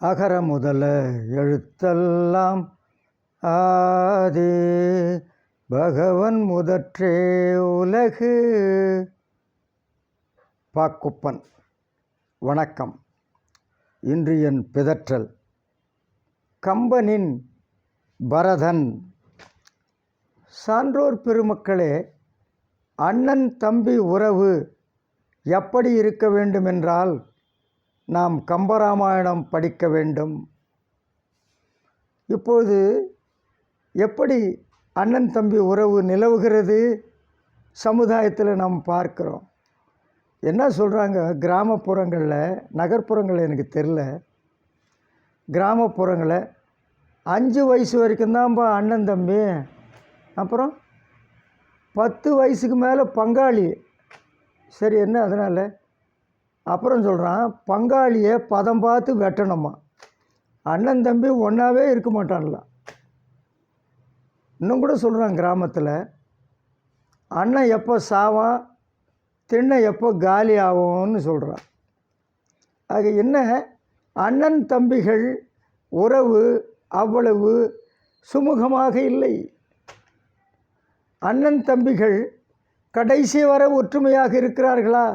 அகர முதல எழுத்தெல்லாம் ஆதி. பகவன் முதற்றே உலகு. பாக்குப்பன் வணக்கம். இன்று என் பிதற்றல். கம்பனின் பரதன். சான்றோர் பெருமக்களே அண்ணன் தம்பி உறவு எப்படி இருக்க வேண்டுமென்றால் நாம் கம்பராமாயணம் படிக்க வேண்டும். இப்போது எப்படி அண்ணன் தம்பி உறவு நிலவுகிறது? சமுதாயத்தில் நாம் பார்க்குறோம். என்ன சொல்கிறாங்க கிராமப்புறங்களில் நகர்ப்புறங்களில் எனக்கு தெரில கிராமப்புறங்களில் அஞ்சு வயசு வரைக்கும் தான்ப்பா அண்ணன் தம்பி. அப்புறம் பத்து வயசுக்கு மேலே பங்காளி. சரி என்ன? அதனால் அப்புறம் சொல்கிறான் பங்காளியை பதம் பார்த்து வெட்டணுமா? அண்ணன் தம்பி ஒன்றாவே இருக்க மாட்டான்ல. இன்னும் கூட சொல்கிறான் கிராமத்தில் அண்ணன் எப்போ சாவான் திண்ணை எப்போ காலி ஆகும்னு சொல்கிறான் அது என்ன? அண்ணன் தம்பிகள் உறவு அவ்வளவு சுமூகமாக இல்லை. அண்ணன் தம்பிகள் கடைசி வரை ஒற்றுமையாக இருக்கிறார்களா?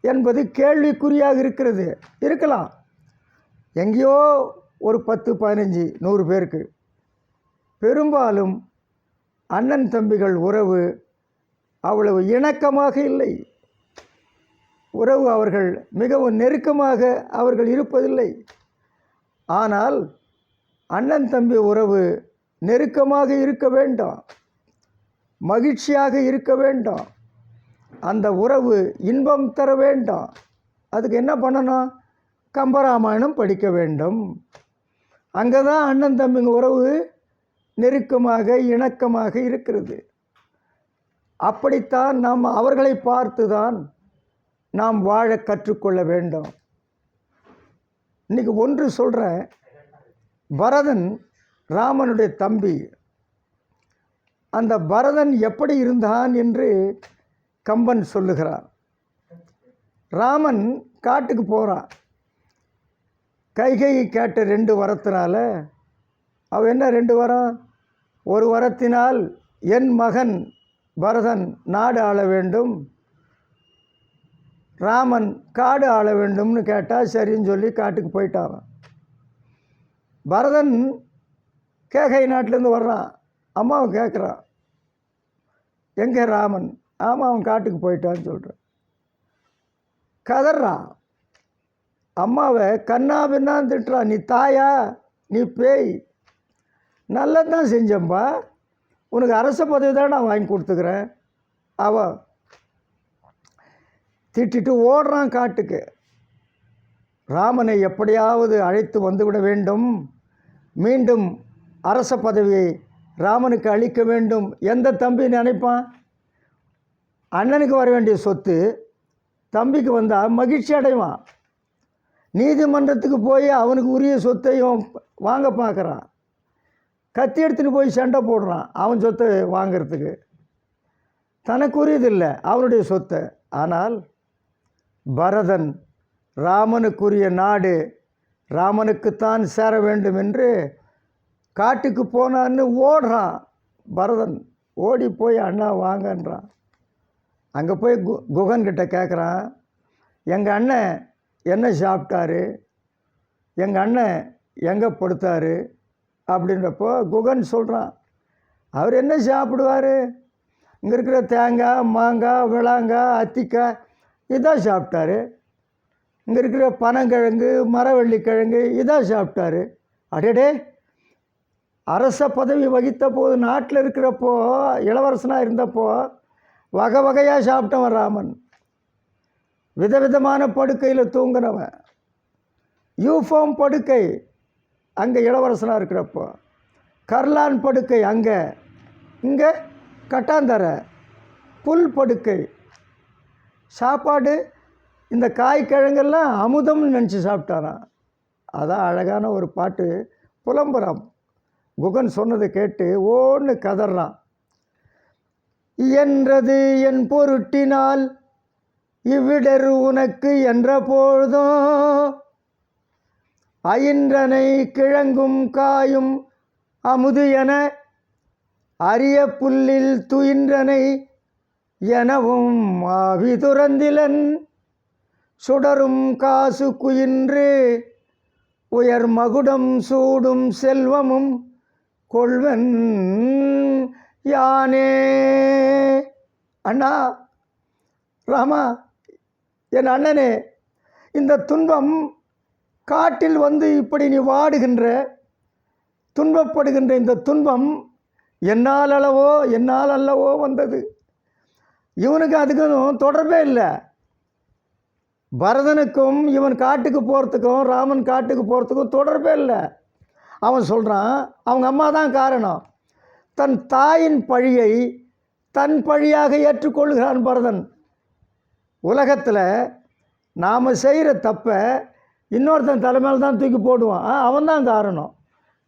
என்பது கேள்விக்குறியாக இருக்கிறது. இருக்கலாம். எங்கேயோ ஒரு பத்து பதினஞ்சு நூறு பேருக்கு. பெரும்பாலும் அண்ணன் தம்பிகள் உறவு அவ்வளவு இணக்கமாக இல்லை. உறவு அவர்கள் மிகவும் நெருக்கமாக அவர்கள் இருப்பதில்லை. ஆனால் அண்ணன் தம்பி உறவு நெருக்கமாக இருக்க வேண்டும். மகிழ்ச்சியாக இருக்க வேண்டும். அந்த உறவு இன்பம் தர வேண்டாம். அதுக்கு என்ன பண்ணணும்? கம்பராமாயணம் படிக்க வேண்டும். அங்கே தான் அண்ணன் தம்பிங்க உறவு நெருக்கமாக இணக்கமாக இருக்கிறது. அப்படித்தான் நாம் அவர்களை பார்த்து தான் நாம் வாழ கற்றுக்கொள்ள வேண்டும். இன்றைக்கி ஒன்று சொல்கிறேன் பரதன் ராமனுடைய தம்பி. அந்த பரதன் எப்படி இருந்தான் என்று கம்பன் சொல்லுகிறார். ராமன் காட்டுக்கு போகிறான் கைகை கேட்ட ரெண்டு வரத்தினால அவ என்ன ரெண்டு வரம்? ஒரு வரத்தினால் என் மகன் பரதன் நாடு ஆள வேண்டும். ராமன் காடு ஆள வேண்டும்னு கேட்டால் சரின்னு சொல்லி காட்டுக்கு போயிட்டான் பரதன் கேகை நாட்டிலேருந்து வர்றான். அம்மாவை கேட்குறான் எங்கே ராமன்? ஆமாம் அவன் காட்டுக்கு போயிட்டான்னு சொல்கிறான் கதறான். அம்மாவை கண்ணா பின்னான்னு திட்டுறான். நீ தாயா? நீ பேய். நல்லதான் செஞ்சம்பா உனக்கு அரச பதவி தான் நான் வாங்கி கொடுத்துக்கிறேன். அவ திட்டிட்டு ஓடுறான் காட்டுக்கு. ராமனை எப்படியாவது அழைத்து வந்துவிட வேண்டும். மீண்டும் அரச பதவியை ராமனுக்கு அளிக்க வேண்டும். எந்த தம்பி நினைப்பான்? அண்ணனுக்கு வர வேண்டிய சொத்து தம்பிக்கு வந்தால் மகிழ்ச்சி அடைவான். நீதிமன்றத்துக்கு போய் அவனுக்கு உரிய சொத்தையும் வாங்க பார்க்குறான். கத்தி எடுத்துகிட்டு போய் சண்டை போடுறான் அவன் சொத்தை வாங்கிறதுக்கு. தனக்கு உரியதில்லை அவனுடைய சொத்தை. ஆனால் பரதன் ராமனுக்குரிய நாடு ராமனுக்குத்தான் சேர வேண்டும் என்று காட்டுக்கு போனான்னு ஓடுறான் பரதன். ஓடி போய் அண்ணா வாங்கன்றான். அங்கே போய் கு குகன்கிட்ட கேட்குறான் எங்கள் அண்ணன் என்ன சாப்பிட்டாரு? எங்கள் அண்ணன் எங்கே படுத்தார்? அப்படின்றப்போ குகன் சொல்கிறான் அவர் என்ன சாப்பிடுவார்? இங்கே இருக்கிற தேங்காய் மாங்காய் விளாங்காய் அத்திக்காய் இதான் சாப்பிட்டாரு. இங்கே இருக்கிற பனங்கிழங்கு மரவள்ளிக்கிழங்கு இதான் சாப்பிட்டாரு. அடடே! அரச பதவி வகித்த போது நாட்டில் இருக்கிறப்போ இளவரசனாக இருந்தப்போ வகை வகையாக சாப்பிட்டவன் ராமன். விதவிதமான படுக்கையில் தூங்கினவன். யூஃபார்ம் படுக்கை அங்கே இளவரசனாக இருக்கிறப்போ. கர்லான் படுக்கை அங்கே. இங்கே கட்டாந்தரை. புல் படுக்கை. சாப்பாடு இந்த காய் கிழங்கெல்லாம் அமுதம்னு நினச்சி சாப்பிட்டாரான் அதான் அழகான ஒரு பாட்டு. புலம்புறான் குகன் சொன்னதை கேட்டு ஓன்னு கதறான் என்றது என் பொருட்டினால் இவ்விடர் உனக்கு என்ற பொழுதும் அயின்றனை கிழங்கும் காயும் அமுது என அரிய புல்லில் துயின்றனை எனவும் ஆவி துறந்திலன். சுடரும் காசு குயின்று உயர் மகுடம் சூடும் செல்வமும் கொள்வன். யானே? அண்ணா ராமா என் அண்ணனே இந்த துன்பம் காட்டில் வந்து இப்படி நீ வாடுகின்ற துன்பப்படுகின்ற இந்த துன்பம் என்னால் அளவோ என்னால் அல்லவோ வந்தது. இவனுக்கு அதுக்கும் தொடர்பே இல்லை. பரதனுக்கும் இவன் காட்டுக்கு போகிறதுக்கும் ராமன் காட்டுக்கு போகிறதுக்கும் தொடர்பே இல்லை. அவன் சொல்கிறான் அவங்க அம்மா தான் காரணம். தன் தாயின் பழியை தன் பழியாக ஏற்றுக்கொள்கிறான் பரதன். உலகத்தில் நாம் செய்கிற தப்பை இன்னொருத்தன் தலைமையில் தான் தூக்கி போடுவான். அவன் தான் காரணம்.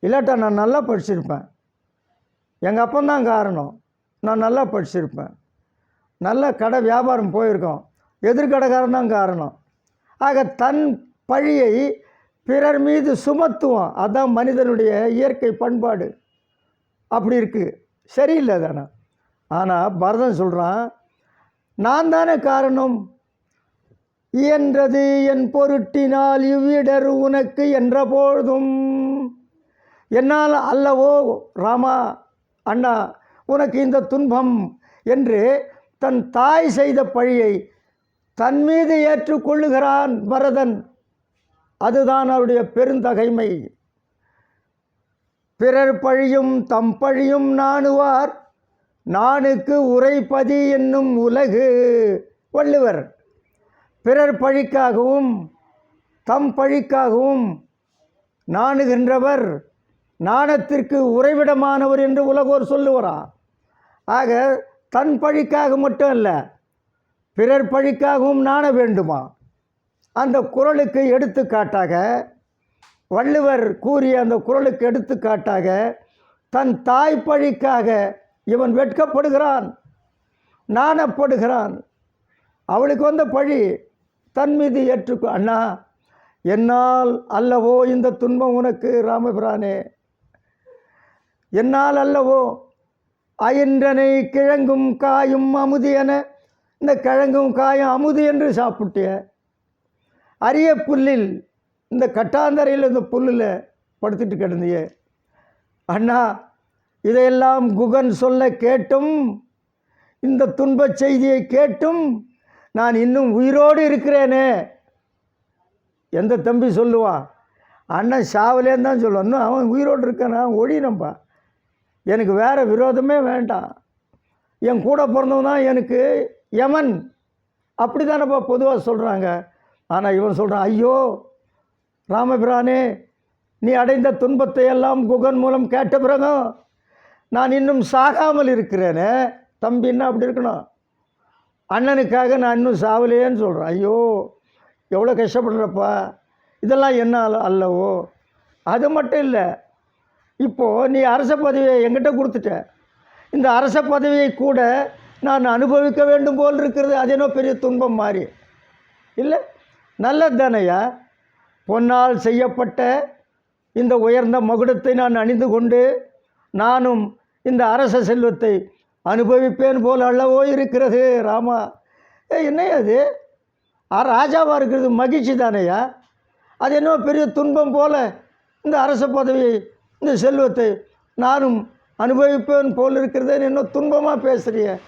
இல்லாட்டா நான் நல்லா படிச்சிருப்பேன். எங்கள் அப்பந்தான் காரணம். நான் நல்லா படிச்சிருப்பேன். நல்ல கடை வியாபாரம் போயிருக்கோம். எதிர்கடைக்காரன் தான் காரணம். ஆக தன் பழியை பிறர் மீது சுமத்துவோம் அதுதான் மனிதனுடைய இயற்கை பண்பாடு. அப்படி இருக்குது சரியில்லை தானே. ஆனால் பரதன் சொல்கிறான் நான் தானே காரணம்? இயன்றது என் பொருட்டினால் இவ்விடர் உனக்கு என்ற என்னால் அல்லவோ ராமா அண்ணா உனக்கு இந்த துன்பம் என்று தன் தாய் செய்த பழியை தன் மீது ஏற்றுக்கொள்ளுகிறான் பரதன். அதுதான் அவருடைய பெருந்தகைமை. பிறர் பழியும் தம் பழியும் நாணுவார். நானுக்கு உரைப்பதி என்னும் உலகு வள்ளுவர். பிறர் பழிக்காகவும் தம் பழிக்காகவும் நாணுகின்றவர். நாணத்திற்கு உறைவிடமானவர் என்று உலகோர் சொல்லுவரா? ஆக தன் பழிக்காக மட்டும் அல்ல பிறர் பழிக்காகவும் நாண வேண்டுமா? அந்த குரலுக்கு எடுத்துக்காட்டாக வள்ளுவர் கூறிய அந்த குரலுக்கு எடுத்துக்காட்டாக தன் தாய் பழிக்காக இவன் வெட்கப்படுகிறான் நாணப்படுகிறான். அவளுக்கு வந்த பழி தன் மீது ஏற்றுக்கு அண்ணா என்னால் அல்லவோ இந்த துன்பம் உனக்கு ராமபிரானே. என்னால் அல்லவோ அயின்றனை கிழங்கும் காயும் அமுது என இந்த கிழங்கும் காயும் அமுது என்று சாப்பிட்டிய அரிய புல்லில் இந்த கட்டாந்தரையில் இந்த புல்லில் படுத்துட்டு கிடந்தியே. அண்ணா இதையெல்லாம் குகன் சொல்ல கேட்டும். இந்த துன்பச் செய்தியை கேட்டும். நான் இன்னும் உயிரோடு இருக்கிறேனே. எந்த தம்பி சொல்லுவான் அண்ணன் சாவலேன்னு தான் சொல்லுவான். இன்னும் அவன் உயிரோடு இருக்கானா? ஒழினப்பா எனக்கு வேறு விரோதமே வேண்டாம். என் கூட பிறந்தவன் தான் எனக்கு யமன். அப்படி தானேப்பா பொதுவாக சொல்கிறாங்க ஆனால் இவன் சொல்கிறான் ஐயோ ராமபிரானே நீ அடைந்த துன்பத்தை எல்லாம் குகன் மூலம் கேட்ட பிறகு நான் இன்னும் சாகாமல் இருக்கிறேனே. தம்பின்னா அப்படி இருக்கணும்? அண்ணனுக்காக நான் இன்னும் சாவலையேன்னு சொல்கிறேன் ஐயோ எவ்வளோ கஷ்டப்படுறப்பா? இதெல்லாம் என்ன அல்லவோ? அது மட்டும் இல்லை இப்போது நீ அரச பதவியை எங்கிட்ட கொடுத்துட்ட. இந்த அரச பதவியை கூட நான் அனுபவிக்க வேண்டும் போல் இருக்கிறது. அது என்ன பெரிய துன்பம் மாதிரி இல்லை? நல்லது தானையா பொன்னால் செய்யப்பட்ட இந்த உயர்ந்த மகுடத்தை நான் அணிந்து கொண்டு நானும் இந்த அரச செல்வத்தை அனுபவிப்பேன் போல் அல்லவோ இருக்கிறது ராமா. ஏ என்னையா அது? ஆ, ராஜாவாக இருக்கிறது மகிழ்ச்சி தானேயா? அது என்ன பெரிய துன்பம் போல இந்த அரச பதவியை இந்த செல்வத்தை நானும் அனுபவிப்பேன் போல் இருக்கிறதுன்னு என்ன துன்பமாக பேசுகிறிய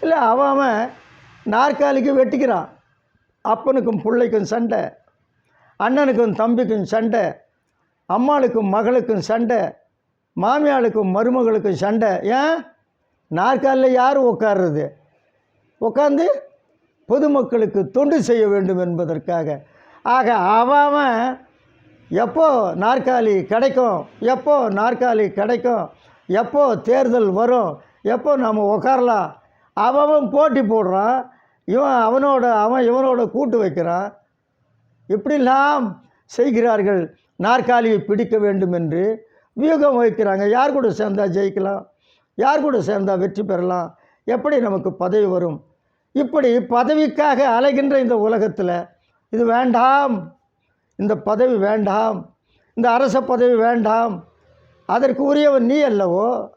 இல்லை அவன் அவன் நாற்காலிக்கு வெட்டிக்கிறான். அப்பனுக்கும் பிள்ளைக்கும் சண்டை. அண்ணனுக்கும் தம்பிக்கும் சண்டை அம்மாளுக்கும் மகளுக்கும் சண்டை மாமியாளுக்கும் மருமகளுக்கும் சண்டை. ஏன்? நாற்காலில் யார் உட்கார்றது உட்காந்து பொதுமக்களுக்கு தொண்டு செய்ய வேண்டும் என்பதற்காக. ஆக அவன் அவன் எப்போ நாற்காலி கிடைக்கும் எப்போ நாற்காலி கிடைக்கும் எப்போ தேர்தல் வரும் எப்போ நம்ம உட்காரலாம் அவன் அவன் போட்டி போடுறான் இவன் அவனோட அவன் இவனோட கூட்டு வைக்கிறான். இப்படிலாம் செய்கிறார்கள்? நாற்காலியை பிடிக்க வேண்டும் என்று வியூகம் வைக்கிறாங்க யார் கூட சேர்ந்தால் ஜெயிக்கலாம்? யார் கூட சேர்ந்தா வெற்றி பெறலாம்? எப்படி நமக்கு பதவி வரும்? இப்படி பதவிக்காக அலைகின்ற இந்த உலகத்தில் இது வேண்டாம். இந்த பதவி வேண்டாம். இந்த அரச பதவி வேண்டாம். அதற்கு உரியவன் நீ அல்லவோ?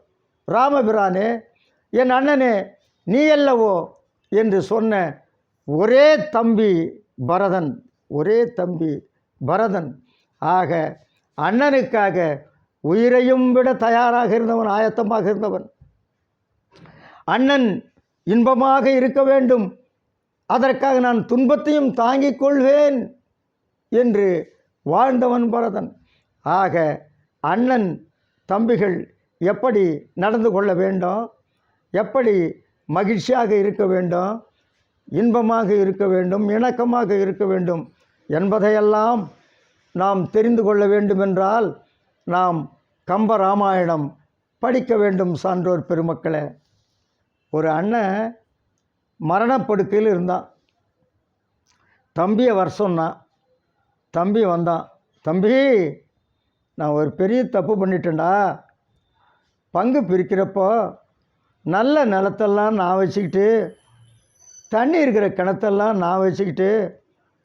ராமபிரானே என் அண்ணனே நீ அல்லவோ? என்று சொன்ன ஒரே தம்பி பரதன். ஒரே தம்பி பரதன். ஆக அண்ணனுக்காக உயிரையும் விட தயாராக இருந்தவன் ஆயத்தமாக இருந்தவன். அண்ணன் இன்பமாக இருக்க வேண்டும். அதற்காக நான் துன்பத்தையும் தாங்கிக் கொள்வேன் என்று வாழ்ந்தவன் பரதன். ஆக அண்ணன் தம்பிகள் எப்படி நடந்து கொள்ள வேண்டும்? எப்படி மகிழ்ச்சியாக இருக்க வேண்டும்? இன்பமாக இருக்க வேண்டும்? இணக்கமாக இருக்க வேண்டும்? என்பதையெல்லாம் நாம் தெரிந்து கொள்ள வேண்டுமென்றால் நாம் கம்ப ராமாயணம் படிக்க வேண்டும் சான்றோர் பெருமக்களே. ஒரு அண்ணன் மரணப்படுக்கையில் இருந்தான். தம்பியை வர சொன்னான் தம்பி வந்தான். தம்பி நான் ஒரு பெரிய தப்பு பண்ணிட்டேன்டா. பங்கு பிரிக்கிறப்போ நல்ல நிலத்தெல்லாம் நான் வச்சுக்கிட்டு தண்ணி இருக்கிற கிணத்தெல்லாம் நான் வச்சுக்கிட்டு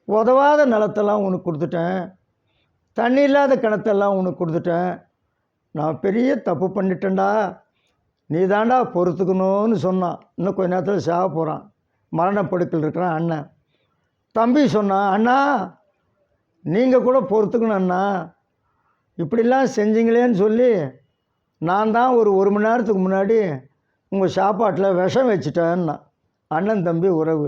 உதவாத நிலத்தெல்லாம் உனக்கு கொடுத்துட்டேன். தண்ணி இல்லாத கிணத்தெல்லாம் உனக்கு கொடுத்துட்டேன். நான் பெரிய தப்பு பண்ணிட்டேன்டா. நீ தாண்டா பொறுத்துக்கணும்னு சொன்னான். இன்னும் கொஞ்ச நேரத்தில் சாக போகிறான் மரணப்படுக்கையில் இருக்கிறான் அண்ணன். தம்பி சொன்னான் அண்ணா நீங்கள் கூட பொறுத்துக்கணும் அண்ணா. இப்படிலாம் செஞ்சீங்களேன்னு சொல்லி நான் தான் ஒரு ஒரு மணி நேரத்துக்கு முன்னாடி உங்கள் சாப்பாட்டில் விஷம் வச்சுட்டேன்னா அண்ணன் தம்பி உறவு.